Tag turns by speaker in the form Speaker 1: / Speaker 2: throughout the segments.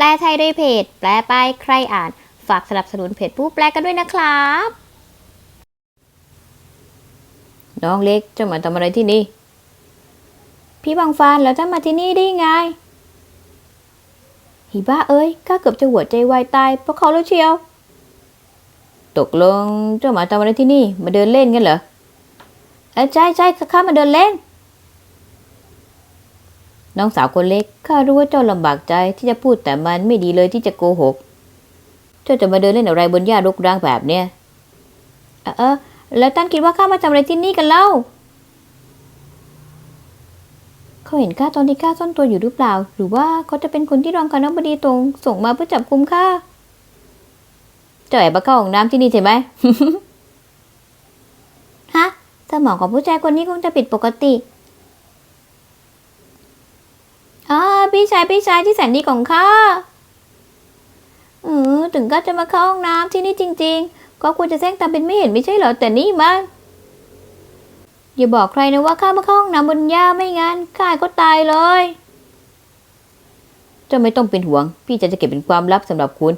Speaker 1: แปลไทยโดยเพจ แปลไปใครอ่าน ฝากสนับสนุนเพจผู้แปลกันด้วยนะครับ
Speaker 2: น้องเล็กเจะมาทำอะไรที่นี่
Speaker 1: พี่บางฟานแล้วท่ามาที่นี่ได้ไง หิบ้าเอ้ยข้าเกือบจะหัวใจวายตายเพราะเขาแล้วเชียว
Speaker 2: ตกลงเจ้ามาทำอะไรที่นี่ มาเดินเล่นกันเหรอ
Speaker 1: เออใช่ใช่ข้ามาเดินเล่น
Speaker 2: น้องสาวคนเล็ก ข้ารู้ว่าเจ้าลำบากใจที่จะพูดแต่มันไม่ดีเลยที่จะโกหก เจ้าจะมาเดินเล่นอะไรบนหญ้ารกร้างแบบเนี้ย
Speaker 1: เออเอแล้วท่านคิดว่าข้ามาทำอะไรที่นี่กันเล่า เขาเห็นข้าตอนที่ข้าซ่อนตัวอยู่หรือเปล่า หรือว่าเขาจะเป็นคนที่รองคณบดีตรงส่งมาเพื่อจับกุมข้า
Speaker 2: เจ้าแอบมาเข้าห้องน้ำที่นี่ใช่ไหม
Speaker 1: ฮะสมองของผู้ชายคนนี้คงจะผิดปกติอ่า พี่ชายพี่ชายที่แสนดีของข้าเออถึงก็จะมาเข้าห้องน้ำที่นี่จริง ๆ ก็ควรจะแซงตามเป็นไม่เห็นไม่ใช่เหรอแต่นี่มันอย่าบอกใครนะว่าข้ามาเข้าห้องน้ำบนหญ้าไม่งั้นข้าก็ตายเลย
Speaker 2: เจ้าไม่ต้องเป็นห่วง พี่จะจะเก็บเป็นความลับสำหรับคุณ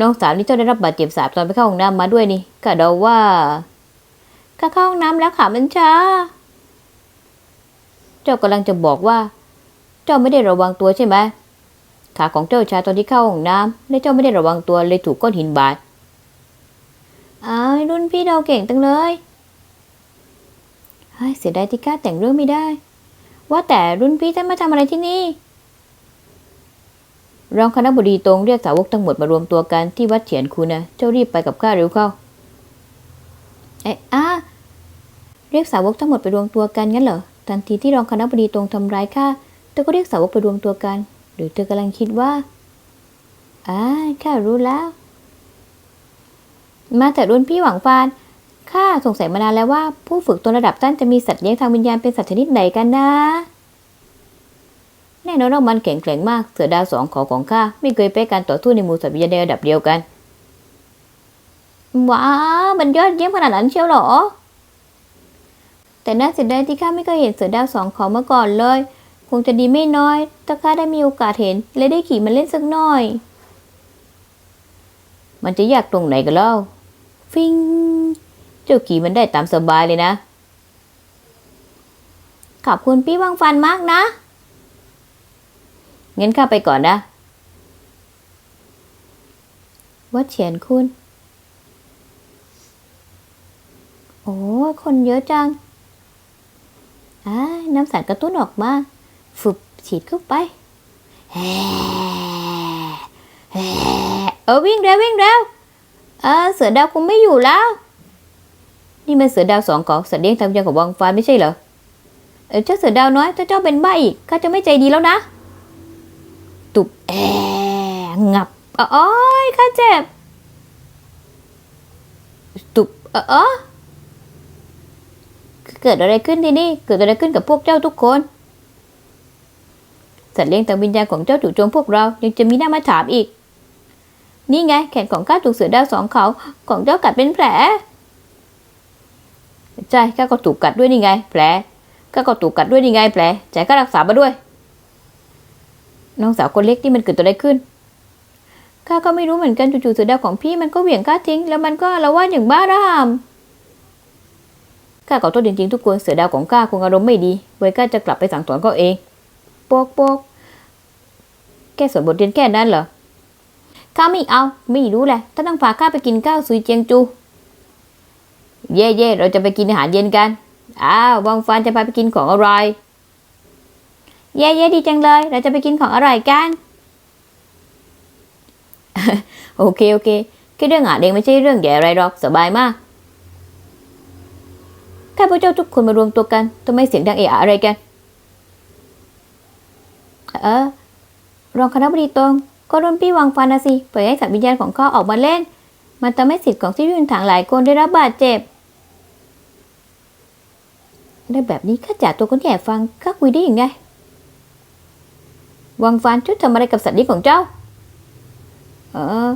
Speaker 2: น้องสาวนี่เจ้าได้รับบาดเจ็บสาบตอนไปเข้าห้องน้ำมาด้วยนี่ข้าเดาว่า
Speaker 1: ข้าเข้าห้องน้ำแล้วขามันช้า
Speaker 2: เจ้ากำลังจะบอกว่า เจ้าไม่ได้ระวังตัวใช่ไหมขาของเจ้าชายตอนที่เข้าห้องน้ำและเจ้าไม่ได้ระวังตัวเลยถูกก้อนหินบาด
Speaker 1: อ้าวรุ่นพี่เราเก่งจังเลยเฮ้ยเสียดายที่ข้าแต่งเรื่องไม่ได้ ว่าแต่รุ่นพี่ท่านมาทำอะไรที่นี่
Speaker 2: รองคณะบดีตรงเรียกสาวกทั้งหมดมารวมตัวกันที่วัดเฉียนคุณนะเจ้ารีบไปกับข้าเร็วเข้า
Speaker 1: เอ๊ะอะเรียกสาวกทั้งหมดไปรวมตัวกันงั้นเหรอ ทันทีที่รองคณะบดีตรงทำร้ายข้าเธอก็เรียกสาวกไปรวมตัวกัน หรือเธอกำลังคิดว่าอ่าข้ารู้แล้ว มาแต่รุ่นพี่หวังฟานข้าสงสัยมานานแล้วว่า ผู้ฝึกตัวระดับต้นจะมีสัตว์เลี้ยงทางวิญญาณเป็นสัตว์ชนิดไหนกันนะ
Speaker 2: แน่นอนว่ามันแข็งแกร่งมาก เสือดาวสองขอของข้าไม่เคยแพ้การต่อสู้ในหมู่สัตว์วิญญาณในระดับเดียวกัน
Speaker 1: ว้ามันยอดเยี่ยมขนาดนั้นเชียวหรอ แต่น่าเสียดายที่ข้าไม่เคยเห็นเสือดาวสองขอมาก่อนเลย คงจะดีไม่น้อย ถ้าข้าได้มีโอกาสเห็น และได้ขี่มันเล่นสักหน่อย
Speaker 2: มันจะยากตรงไหนกันเล่า ฟิง เจ้าขี่มันได้ตามสบายเลยนะ
Speaker 1: ขอบคุณพี่วังฟันมากนะ
Speaker 2: งั้นข้าไปก่อนนะ
Speaker 1: วัดเฉียนคุณ โอ้ คนเยอะจัง น้ำสารกระตุ้นออกมาฝึบฉีดเข้าไปแฮ่เออวิ่งเร็ววิ่งเร็วเออเสือดาวคงไม่อยู่แล้ว
Speaker 2: นี่มันเสือดาวสองขอสัตว์เลี้ยงทำยังของวังฟ้าไม่ใช่เหรอ
Speaker 1: เออเจ้าเสือดาวน้อยถ้าเจ้าเป็นบ้าอีกข้าจะไม่ใจดีแล้วนะ
Speaker 2: ตุบ
Speaker 1: แองับอ้ยข้าเจ็บ
Speaker 2: ตุบ
Speaker 1: เออ เกิดอะไรขึ้นที่นี่ เกิดอะไรขึ้นกับพวกเจ้าทุกคน
Speaker 2: สัตว์เลี้ยงทางวิญญาณของเจ้าจู่โจมพวกเรา ยังจะมีหน้ามาถามอีก
Speaker 1: นี่ไง แขนของข้าถูกเสือดาวสองเขา ของเจ้ากัดเป็นแผล
Speaker 2: ใช่ข้าก็ถูกกัดด้วยนี่ไง แผล ข้าก็ถูกกัดด้วยนี่ไง แผลใจ่ายค่ารักษามาด้วย น้องสาวคนเล็กที่มันเกิดตัวอะไรขึ้น
Speaker 1: ข้าก็ไม่รู้เหมือนกันจู่ๆเสือดาวของพี่มันก็เหวี่ยงข้าทิ้ง แล้วมันก็ละว่าอย่างบ้าระห่ำ
Speaker 2: ข้าขอโทษจริงๆทุกคนเสือดาวของข้าคงอารมณ์ไม่ดีไว้ข้าจะกลับไปสั่งสอนเขาเองโปกโปกแค่สอนบทเรียนแค่นั้นเหรอ
Speaker 1: ข้าไม่เอาไม่รู้แหละถ้าต้องพาข้าไปกินข้าวซุยเจียงจู
Speaker 2: เย่เย่เราจะไปกินอาหารเย็นกันอ้าววังฟานจะพาไปกินของอร่อย
Speaker 1: เย่เย่ดีจังเลย เราจะไปกินของอร่อยกัน
Speaker 2: โอเคโอเคแค่เรื่องอาหารเองไม่ใช่เรื่องใหญ่อะไรหรอกสบายมาก ข้าพเจ้าทุกคนมารวมตัวกันทำไมเสียงดังเอะอะอะไรกัน
Speaker 1: เออ รองคณะบดีตรง ก็รุ่นพี่วังฟันนะสิปล่อยให้สัตว์วิญญาณของเขาออกมาเล่น มันทำให้สิทธิ์ของที่ยืนถางหลายคนได้รับบาดเจ็บแล้แบบนี้ข้าจ่าตัวคนที่แอบฟังข้าคุยได้ยังไง
Speaker 2: วังฟานชุดทำอะไรกับสัตว์เลี้ของเจ้า
Speaker 1: เออ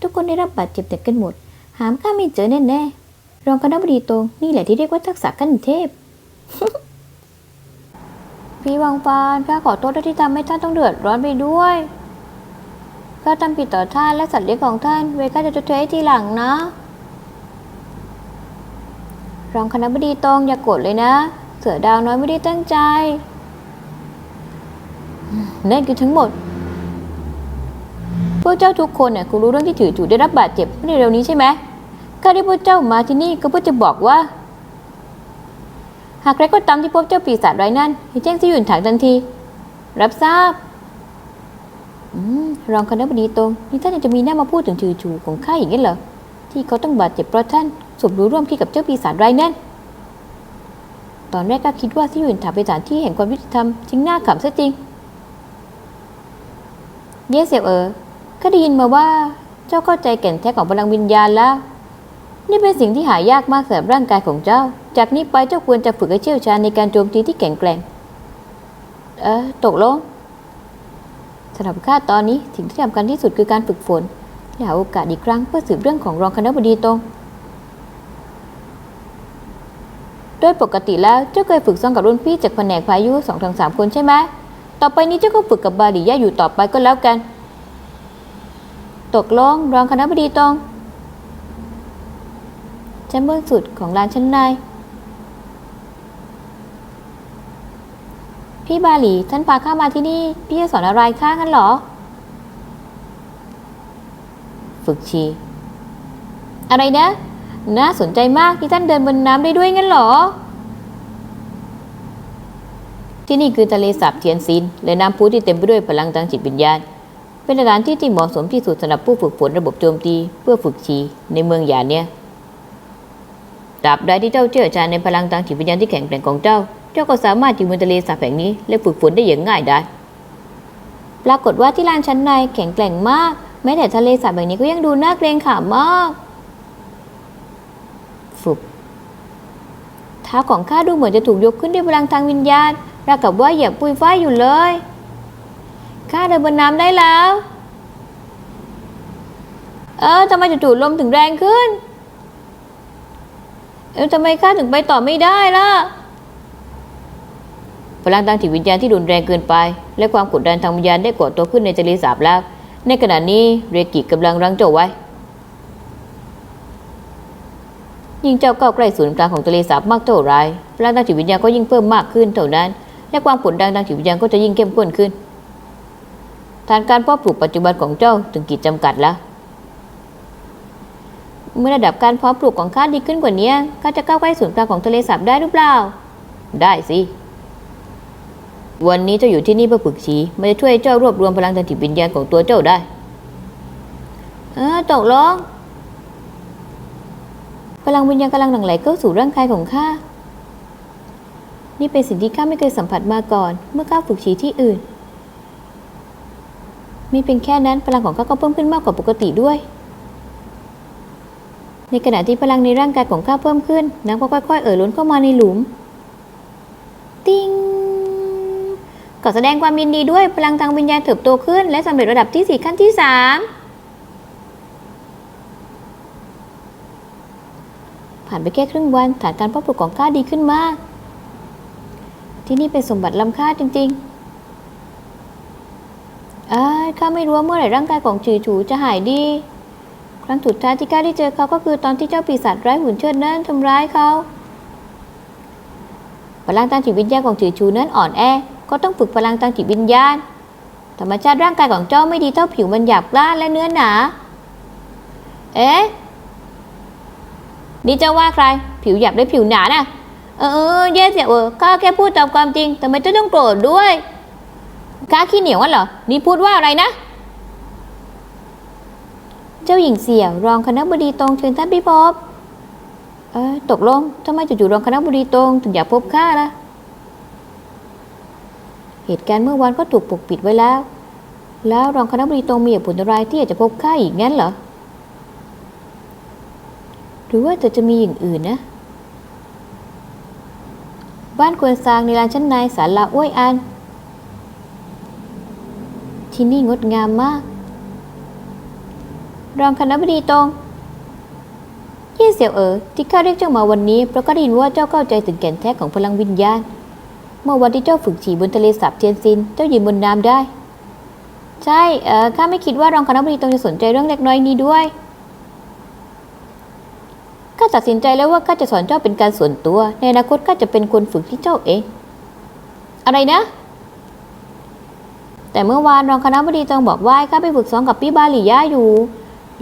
Speaker 1: ทุกคนได้รับบาดเจ็บแต่กันหมด หามข้าไม่เจอแน่ๆ รองคณะบดีตรงนี่แหละที่เรียกว่าทักษะขั้นเทพ พี่วังฟานข้าขอโทษที่ทำให้ท่านต้องเดือดร้อนไปด้วยข้าทำผิดต่อท่านและสัตว์เลี้ยงของท่าน เวข้าจะชดเชยให้ทีหลังนะ รองคณะบดีตรงอย่ากโกรธเลยนะ เสือดาวน้อยไม่ได้ตั้งใจนั่นคือทั้งหมด พวกเจ้าทุกคนเนี่ยคงรู้เรื่องที่ถือจูได้รับบาดเจ็บในเร็วนี้ใช่ไหม ข้าที่พวกเจ้ามาที่นี่ก็เพื่อจะบอกว่า หากใครก็ตามที่พบเจ้าปีศาจไร้นั่นให้แจ้งที่อยู่ถังทันที รับทราบอรองคณะบดีตรงนี่ท่านยังจะมีหน้ามาพูดถึงถือจูของข้าอย่างนี้เหรอที่เขาต้องบาดเจ็บเพราะท่านสมรู้ร่วมคิดกับเจ้าปีศาจไร้นั่นตอนแรกก็คิดว่าที่อยู่ถังเป็นสถานที่แห่งความยุติธรรมจริงน่าขำซะจริง เยสเซียวเอ๋อข้าได้ยินมาว่าเจ้าเข้าใจแก่นแท้ของพลังวิญญาณแล้ว นี่เป็นสิ่งที่หายากมากสำหรับร่างกายของเจ้า จากนี้ไปเจ้าควรจะฝึกให้เชี่ยวชาญในการโจมตีที่แข็งแกร่ง เออตกลงสำหรับข้าตอนนี้สิ่งที่สำคัญที่สุดคือการฝึกฝนและหาโอกาสอีกครั้งเพื่อสืบเรื่องของรองคณะบดีตรงโดยปกติแล้วเจ้าเคยฝึกซ้อมกับรุ่นพี่จากแผนกพายุสองถึงสามคนใช่ไหมต่อไปนี้เจ้าก็ฝึกกับบาลีย่าอยู่ต่อไปก็แล้วกัน ตกลงรองคณะบดีตรง ชั้นบนสุดของลานชั้นใน พี่บาหลีท่านพาข้ามาที่นี่ พี่จะสอนอะไรข้ากันหรอ ฝึกชี อะไรนะ น่าสนใจมากที่ท่านเดินบนน้ำได้ด้วยงั้นหรอ ที่นี่คือทะเลสาบเทียนซิน และน้ำพุที่เต็มไปด้วยพลังทางจิตวิญญาณเป็นสถานที่ที่เหมาะสมที่สุดสำหรับผู้ฝึกฝนระบบโจมตี เพื่อฝึกชีในเมืองหยาเนี่ย ตราบใดที่เจ้าเชื่อชาในพลังทางจิตวิญญาณที่แข็งแกร่งของเจ้า เจ้าก็สามารถอยู่บนทะเลสาบแห่งนี้และฝึกฝนได้อย่างง่ายได้ ปรากฏว่าที่ลานชั้นในแข็งแกร่งมาก แม้แต่ทะเลสาบแห่งนี้ก็ยังดูน่าเกรงขามมาก ฝึกเท้าของข้าดูเหมือนจะถูกยกขึ้นด้วยพลังทางวิญญาณราวกับว่าเหยียบปุยฝ้ายอยู่เลย ข้าเดินบนน้ำได้แล้ว เออทำไมจู่ๆลมถึงแรงขึ้น เออทำไมข้าถึงไปต่อไม่ได้ล่ะ พลังทางจิตวิญญาณที่รุนแรงเกินไป และความกดดันทางวิญญาณได้ก่อตัวขึ้นในทะเลสาบแล้วในขณะนี้เรกิกำลังรั้งเจ้าไว้ยิ่งเจ้าก้าวใกล้ศูนย์กลางของทะเลสาบมากเท่าไรพลังทางจิตวิญญาณก็ยิ่งเพิ่มมากขึ้นเท่านั้น และความกดดันทางจิตวิญญาณก็จะยิ่งเข้มข้นขึ้น ฐานการเพาะปลูกปัจจุบันของเจ้าถึงขีดจำกัดแล้ว เมื่อระดับการเพาะปลูกของข้าดีขึ้นกว่านี้ข้าจะก้าวใกล้ศูนย์กลางของทะเลสาบได้หรือเปล่า ได้สิ วันนี้เจ้าอยู่ที่นี่เพื่อฝึกชีมันจะช่วยเจ้ารวบรวมพลังทางจิตวิญญาณของตัวเจ้าได้ เออตกลงพลังวิญญาณกำลังหลั่งไหลเข้าสู่ร่างกายของข้า นี่เป็นสิ่งที่ข้าไม่เคยสัมผัสมาก่อน เมื่อข้าฝึกชีที่อื่น ไม่เพียงแค่นั้นพลังของข้าก็เพิ่มขึ้นมากกว่าปกติด้วย ในขณะที่พลังในร่างกายของข้าเพิ่มขึ้นน้ำก็ค่อยๆ เอ่อล้นเข้ามาในหลุม ติ้งก็แสดงความยินดีด้วยพลังทางวิญญาณเติบโตขึ้น และสำเร็จระดับที่สี่ขั้นที่สามผ่านไปแค่ครึ่งวันฐานการเพาะปลูกของข้าดีขึ้นมาก ที่นี่เป็นสมบัติล้ำค่าจริงๆอ้าข้าไม่รู้ว่าเมื่อไหร่ร่างกายของจือฉูจะหายดี ครั้งสุดท้ายที่ข้าได้เจอเขาก็คือตอนที่เจ้าปีศาจไร้หุ่นเชิดนั้นทำร้ายเขาพลังทางจิตวิญญาณของจือชูนั้นอ่อนแอ ก็ต้องฝึกพลังทางจิตวิญญาณ ธรรมชาติร่างกายของเจ้าไม่ดีเท่าผิวมันหยาบกร้านและเนื้อหนา เอ๊ะ นี่เจ้าว่าใคร ผิวหยาบและผิวหนาน่ะ เออเออแย่เสียเออข้าแค่พูดตามความจริงทำไมเจ้าต้องโกรธด้วย ข้าขี้เหนียววะเหรอ นี่พูดว่าอะไรนะ เจ้าหญิงเสี่ยวรองคณะบดีตรงเชิญท่านพิภพเออตกลงทำไมจู่ๆรองคณะบดีตรงถึงอยากพบข้าล่ะ เหตุการณ์เมื่อวานก็ถูกปกปิดไว้แล้ว แล้วรองคณะบดีตรงมีเหตุผลอะไรที่อยากจะพบข้าอีกงั้นเหรอ หรือว่าจะจะมีอย่างอื่นนะ บ้านควนซางในลานชั้นในศาลาอ้วยอัน ที่นี่งดงามมาก รองคณะบดีตรงเย่เสี่ยวเอ๋อที่ข้าเรียกเจ้ามาวันนี้เพราะก็ได้ยินว่าเจ้าเข้าใจถึงแก่นแท้ของพลังวิญญาณ
Speaker 2: เมื่อวันที่เจ้าฝึกฉี่บนทะเลสาบเทียนซิน เจ้ายืนบนน้ำได้
Speaker 1: ใช่เออข้าไม่คิดว่ารองคณะบดีตรงจะสนใจเรื่องเล็กน้อยนี้ด้วย
Speaker 2: ข้าตัดสินใจแล้วว่าข้าจะสอนเจ้าเป็นการส่วนตัว ในอนาคตข้าจะเป็นคนฝึกที่เจ้าเอง
Speaker 1: อะไรนะ แต่เมื่อวานรองคณะบดีตรงบอกว่าข้าไปฝึกซ้อมกับพี่บาหลีย่าอยู่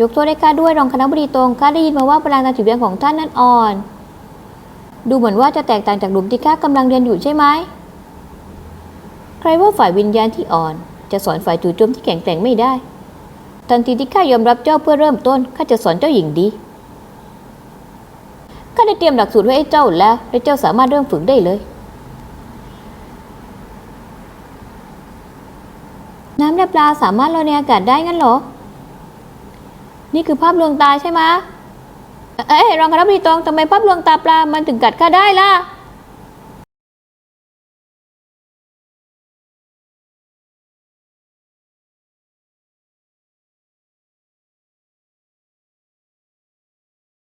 Speaker 1: ยกโทษให้ข้าด้วยรองคณะบดีตรงข้าได้ยินมาว่าพลังทางจิตวิญญาณของท่านนั้นอ่อน ดูเหมือนว่าจะแตกต่างจากหลุมที่ข้ากำลังเรียนอยู่ใช่ไหม
Speaker 2: ใครว่าฝ่ายวิญญาณที่อ่อน จะสอนฝ่ายจู่โจมที่แข็งแกร่งไม่ได้ ทันทีที่ข้ายอมรับเจ้าเพื่อเริ่มต้นข้าจะสอนเจ้าหญิงดีข้าได้เตรียมหลักสูตรไว้ให้เจ้าแล้วและเจ้าสามารถเริ่มฝึกได้เลย
Speaker 1: น้ำและปลาสามารถลอยในอากาศได้งั้นเหรอ นี่คือภาพลวงตาใช่ไหมเอ้ยรองคณะบดีตรงทำไมภาพลวงตาปลามันถึงกัดข้าได้ล่ะ